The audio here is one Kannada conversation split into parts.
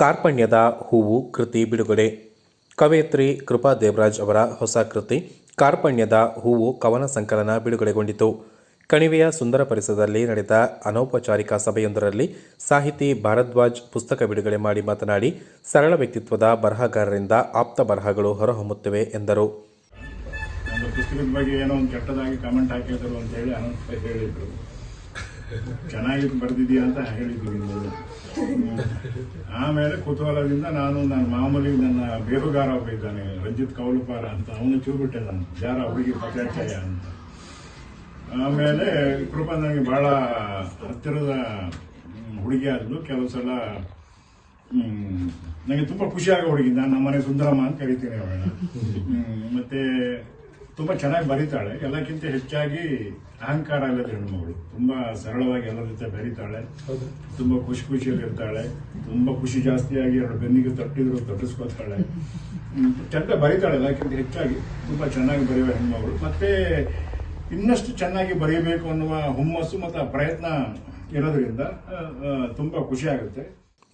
ಕಾರ್ಪಣ್ಯದ ಹೂವು ಕೃತಿ ಬಿಡುಗಡೆ. ಕವಯತ್ರಿ ಕೃಪಾ ದೇವರಾಜ್ ಅವರ ಹೊಸ ಕೃತಿ, ಕಾರ್ಪಣ್ಯದ ಹೂವು ಕವನ ಸಂಕಲನ ಬಿಡುಗಡೆಗೊಂಡಿತು. ಕಣಿವೆಯ ಸುಂದರ ಪರಿಸರದಲ್ಲಿ ನಡೆದ ಅನೌಪಚಾರಿಕ ಸಭೆಯೊಂದರಲ್ಲಿ ಸಾಹಿತಿ ಭಾರದ್ವಾಜ್ ಪುಸ್ತಕ ಬಿಡುಗಡೆ ಮಾಡಿ ಮಾತನಾಡಿ, ಸರಳ ವ್ಯಕ್ತಿತ್ವದ ಬರಹಗಾರರಿಂದ ಆಪ್ತ ಬರಹಗಳು ಹೊರಹೊಮ್ಮುತ್ತಿವೆ ಎಂದರು. ಪುಸ್ತಕದ ಬಗ್ಗೆ ಏನೋ ಒಂದು ಕೆಟ್ಟದಾಗಿ ಕಮೆಂಟ್ ಹಾಕಿದರು ಅಂತ ಹೇಳಿ ಹೇಳಿದ್ರು. ಚೆನ್ನಾಗಿ ಬರೆದಿದೆಯಾ ಅಂತ ಹೇಳಿದ್ರು ನೀವು ಆಮೇಲೆ ಕುತೂಹಲದಿಂದ ನಾನು ನನ್ನ ಮಾಮೂಲಿ ನನ್ನ ಬೇಹುಗಾರ ಒಬ್ಬ ಇದ್ದಾನೆ, ರಂಜಿತ್ ಕೌಲುಪಾರ ಅಂತ. ಅವನು ಚೂಬಿಟ್ಟೆ ನಾನು. ಯಾರ ಹುಡುಗಿ ಪಚಾಚಾಯ ಅಂತ. ಆಮೇಲೆ ಕೃಪಾ ನನಗೆ ಬಹಳ ಹತ್ತಿರದ ಹುಡುಗಿ ಆದ್ಲು. ಕೆಲವು ಸಲ ನನಗೆ ತುಂಬಾ ಖುಷಿಯಾಗ ಹುಡುಗಿ. ನಾನು ನಮ್ಮನೆ ಸುಂದರಮ್ಮ ಅಂತ ಕರಿತೀನಿ ಅವಳ ಮತ್ತೆ ತುಂಬಾ ಚೆನ್ನಾಗಿ ಬರೀತಾಳೆ. ಎಲ್ಲಕ್ಕಿಂತ ಹೆಚ್ಚಾಗಿ ಅಹಂಕಾರ ಇಲ್ಲದ ಹೆಣ್ಮಗಳು ತುಂಬಾ ಸರಳವಾಗಿ ಎಲ್ಲರ ಜೊತೆ ಬೆರೀತಾಳೆ. ತುಂಬಾ ಖುಷಿ ಖುಷಿಯಲ್ಲಿ ಇರ್ತಾಳೆ. ತುಂಬಾ ಖುಷಿ ಜಾಸ್ತಿಯಾಗಿ ಎರಡು ಬೆನ್ನಿಗೆ ತಟ್ಟಿದ್ರು ತಟ್ಟಿಸ್ಕೊತಾಳೆ. ಚೆಂದ ಬರೀತಾಳೆ ಎಲ್ಲಕ್ಕಿಂತ ಹೆಚ್ಚಾಗಿ. ತುಂಬಾ ಚೆನ್ನಾಗಿ ಬರೆಯುವ ಹೆಣ್ಮಗಳು ಮತ್ತೆ ಇನ್ನಷ್ಟು ಚೆನ್ನಾಗಿ ಬರೆಯಬೇಕು ಅನ್ನುವ ಹುಮ್ಮಸ್ಸು ಮತ್ತು ಪ್ರಯತ್ನ ಇರೋದ್ರಿಂದ ತುಂಬಾ ಖುಷಿ ಆಗುತ್ತೆ.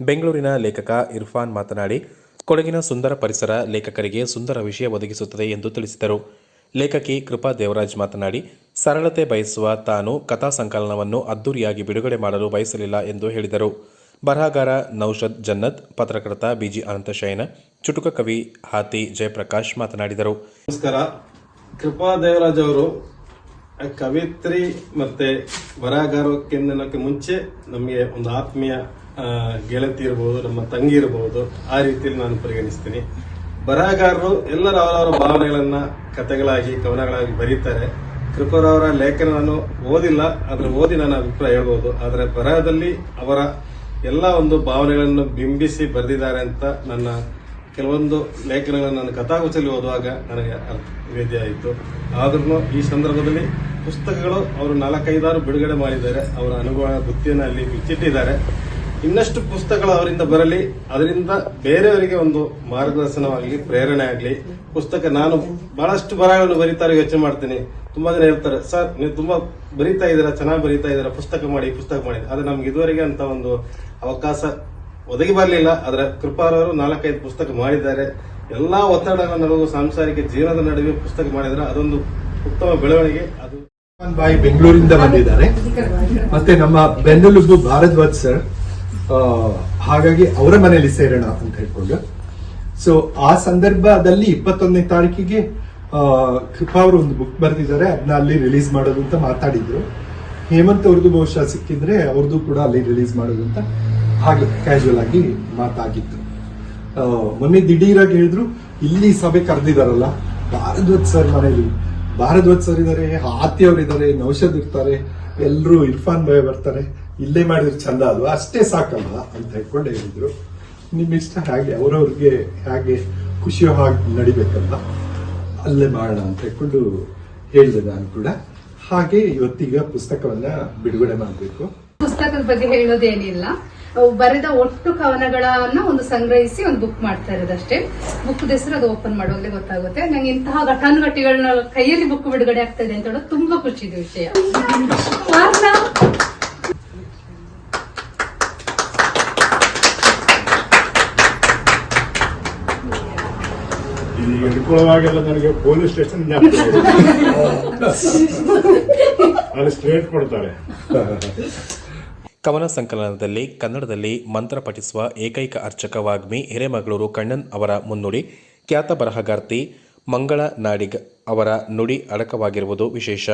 ಬೆಂಗಳೂರಿನ ಲೇಖಕ ಇರ್ಫಾನ್ ಮಾತನಾಡಿ ಕೊಡಗಿನ ಸುಂದರ ಪರಿಸರ ಲೇಖಕರಿಗೆ ಸುಂದರ ವಿಷಯ ಒದಗಿಸುತ್ತದೆ ಎಂದು ತಿಳಿಸಿದರು. ಲೇಖಕಿ ಕೃಪಾ ದೇವರಾಜ್ ಮಾತನಾಡಿ, ಸರಳತೆ ಬಯಸುವ ತಾನು ಕಥಾ ಸಂಕಲನವನ್ನು ಅದ್ದೂರಿಯಾಗಿ ಬಿಡುಗಡೆ ಮಾಡಲು ಬಯಸಲಿಲ್ಲ ಎಂದು ಹೇಳಿದರು. ಬರಹಗಾರ ನೌಷದ್ ಜನ್ನತ್, ಪತ್ರಕರ್ತ ಬಿಜಿ ಅನಂತಶಯನ ಚುಟುಕ ಕವಿ ಹಾತಿ ಜಯಪ್ರಕಾಶ್ ಮಾತನಾಡಿದರು. ನಮಸ್ಕಾರ. ಕೃಪಾ ದೇವರಾಜ್ ಅವರು, ಕವಿತ್ರಿ ಮತ್ತೆ ಬರಹಗಾರಕ್ಕೆ ಮುಂಚೆ ನಮಗೆ ಒಂದು ಆತ್ಮೀಯ ಗೆಳತಿ ಇರಬಹುದು ನಮ್ಮ ತಂಗಿ ಇರಬಹುದು ಆ ರೀತಿಯಲ್ಲಿ ನಾನು ಪರಿಗಣಿಸ್ತೀನಿ. ಬರಹಗಾರರು ಎಲ್ಲರ ಅವರವರ ಭಾವನೆಗಳನ್ನ ಕಥೆಗಳಾಗಿ ಕವನಗಳಾಗಿ ಬರೀತಾರೆ ಕೃಪರವರ ಲೇಖನ ನಾನು ಓದಿಲ್ಲ, ಆದ್ರೆ ಓದಿ ನಾನು ಅಭಿಪ್ರಾಯ ಹೇಳ್ಬೋದು. ಆದ್ರೆ ಬರಹದಲ್ಲಿ ಅವರ ಎಲ್ಲ ಒಂದು ಭಾವನೆಗಳನ್ನು ಬಿಂಬಿಸಿ ಬರೆದಿದ್ದಾರೆ ಅಂತ ನನ್ನ ಕೆಲವೊಂದು ಲೇಖನಗಳನ್ನು ನಾನು ಕಥಾಗುಚಲಿ ಓದುವಾಗ ನನಗೆ ವೇದ್ಯ ಆಯಿತು. ಆದ್ರೂ ಈ ಸಂದರ್ಭದಲ್ಲಿ ಪುಸ್ತಕಗಳು ಅವರು ನಾಲ್ಕೈದಾರು ಬಿಡುಗಡೆ ಮಾಡಿದ್ದಾರೆ. ಅವರ ಅನುಭವ ಬುದ್ಧಿಯನ್ನು ಅಲ್ಲಿ ಬಿಚ್ಚಿಟ್ಟಿದ್ದಾರೆ. ಇನ್ನಷ್ಟು ಪುಸ್ತಕಗಳು ಅವರಿಂದ ಬರಲಿ, ಅದರಿಂದ ಬೇರೆಯವರಿಗೆ ಒಂದು ಮಾರ್ಗದರ್ಶನವಾಗಲಿ, ಪ್ರೇರಣೆ ಆಗಲಿ. ಪುಸ್ತಕ ನಾನು ಬಹಳಷ್ಟು ಬರಹಗಳನ್ನು ಬರೀತಾರೆ ಯೋಚನೆ ಮಾಡ್ತೀನಿ. ತುಂಬಾ ಜನ ಹೇಳ್ತಾರೆ, ಸರ್, ನೀವು ತುಂಬಾ ಬರೀತಾ ಇದ್ದೀರಾ, ಚೆನ್ನಾಗಿ ಬರೀತಾ ಇದ್ದೀರಾ, ಪುಸ್ತಕ ಮಾಡಿ ಪುಸ್ತಕ ಮಾಡಿ. ಆದ್ರೆ ನಮ್ಗೆ ಇದುವರೆಗೆ ಅಂತ ಒಂದು ಅವಕಾಶ ಒದಗಿ ಬರಲಿಲ್ಲ. ಆದ್ರೆ ಕೃಪಾರವರು ನಾಲ್ಕೈದು ಪುಸ್ತಕ ಮಾಡಿದ್ದಾರೆ. ಎಲ್ಲಾ ಒತ್ತಡಗಳ ನಡುವೆ ಸಾಂಸಾರಿಕ ಜೀವನದ ನಡುವೆ ಪುಸ್ತಕ ಮಾಡಿದ್ರೆ ಅದೊಂದು ಉತ್ತಮ ಬೆಳವಣಿಗೆ. ಅದು ಬಾಯಿ ಬೆಂಗಳೂರಿಂದ ಬಂದಿದ್ದಾರೆ. ಮತ್ತೆ ನಮ್ಮ ಬೆನ್ನೆಲುಬು ಭಾರದ್ವಾಜ್ ಸರ್. ಹಾಗಾಗಿ ಅವರ ಮನೆಯಲ್ಲಿ ಸೇರೋಣ ಅಂತ ಹೇಳ್ಕೊಂಡು. ಸೊ ಆ ಸಂದರ್ಭದಲ್ಲಿ ಇಪ್ಪತ್ತೊಂದನೇ ತಾರೀಕಿಗೆ ಕೃಪಾ ಅವರು ಒಂದು ಬುಕ್ ಬರೆದಿದ್ದಾರೆ. ಅದನ್ನ ಅಲ್ಲಿ ರಿಲೀಸ್ ಮಾಡೋದು ಅಂತ ಮಾತಾಡಿದ್ರು. ಹೇಮಂತ್ ಅವ್ರದ್ದು ಬಹುಶಃ ಸಿಕ್ಕಿದ್ರೆ ಅವ್ರದ್ದು ಕೂಡ ಅಲ್ಲಿ ರಿಲೀಸ್ ಮಾಡೋದು ಅಂತ ಹಾಗೆ ಕ್ಯಾಶುವಲ್ ಆಗಿ ಮಾತಾಗಿತ್ತು. ಮೊನ್ನೆ ದಿಢೀರಾಗಿ ಹೇಳಿದ್ರು, ಇಲ್ಲಿ ಸಭೆ ಕರೆದಿದಾರಲ್ಲ ಭಾರದ್ವತ್ ಸರ್ ಮನೇಲಿ ಭಾರದ್ವತ್ ಸರ್ ಇದ್ದಾರೆ ಆತಿ ನೌಷದ್ ಇರ್ತಾರೆ ಎಲ್ಲರೂ ಇರ್ಫಾನ್ ಭಯ ಬರ್ತಾರೆ. ಇಲ್ಲೇ ಮಾಡಿದ್ರೆ ಚಂದ ಅದು. ಅಷ್ಟೇ ಸಾಕಲ್ಲ ಅಂತ ಹೇಳ್ಕೊಂಡು ಹೇಳಿದ್ರು. ನಿಮ್ಮ ಇಷ್ಟ ಹಾಗೆ, ಅವ್ರವ್ರಿಗೆ ಹಾಗೆ ಖುಷಿಯೋ ಹಾಗೆ ನಡಿಬೇಕಲ್ಲ, ಅಲ್ಲೇ ಮಾಡೋಣ ಅಂತ ಹೇಳ್ಕೊಂಡು ಹೇಳಿದೆ ನಾನು ಕೂಡ. ಹಾಗೆ ಇವತ್ತೀಗ ಪುಸ್ತಕವನ್ನ ಬಿಡುಗಡೆ ಮಾಡಬೇಕು. ಪುಸ್ತಕದ ಬಗ್ಗೆ ಹೇಳೋದೇನಿಲ್ಲ. ಬರೆದ ಒಟ್ಟು ಕವನಗಳನ್ನ ಒಂದು ಸಂಗ್ರಹಿಸಿ ಒಂದು ಬುಕ್ ಮಾಡ್ತಾ ಇರೋದಷ್ಟೇ. ಬುಕ್ ಹೆಸರು ಅದು ಓಪನ್ ಮಾಡುವಾಗಲೇ ಗೊತ್ತಾಗುತ್ತೆ. ನಂಗೆ ಇಂತಹ ಘಟಾನುಘಟಿಗಳನ್ನ ಕೈಯಲ್ಲಿ ಬುಕ್ ಬಿಡುಗಡೆ ಆಗ್ತಾ ಇದೆ ಅಂತ ಹೇಳೋದು ತುಂಬಾ ಖುಷಿ ಇದೆ ವಿಷಯ. ಹಿಡ್ಕೊಳ್ಳುವಾಗೆಲ್ಲ ನನಗೆ ಪೊಲೀಸ್ ಸ್ಟೇಷನ್ ಅಲ್ಲಿ ಸ್ಟ್ರೇಟ್ ಕೊಡ್ತಾರೆ. ಕವನ ಸಂಕಲನದಲ್ಲಿ ಕನ್ನಡದಲ್ಲಿ ಮಂತ್ರ ಪಠಿಸುವ ಏಕೈಕ ಅರ್ಚಕ ವಾಗ್ಮಿ ಹಿರೇಮಗಳೂರು ಕಣ್ಣನ್ ಅವರ ಮುನ್ನುಡಿ ಖ್ಯಾತ ಬರಹಗಾರ್ತಿ ಮಂಗಳ ನಾಡಿಗ್ ಅವರ ನುಡಿ ಅಡಕವಾಗಿರುವುದು ವಿಶೇಷ.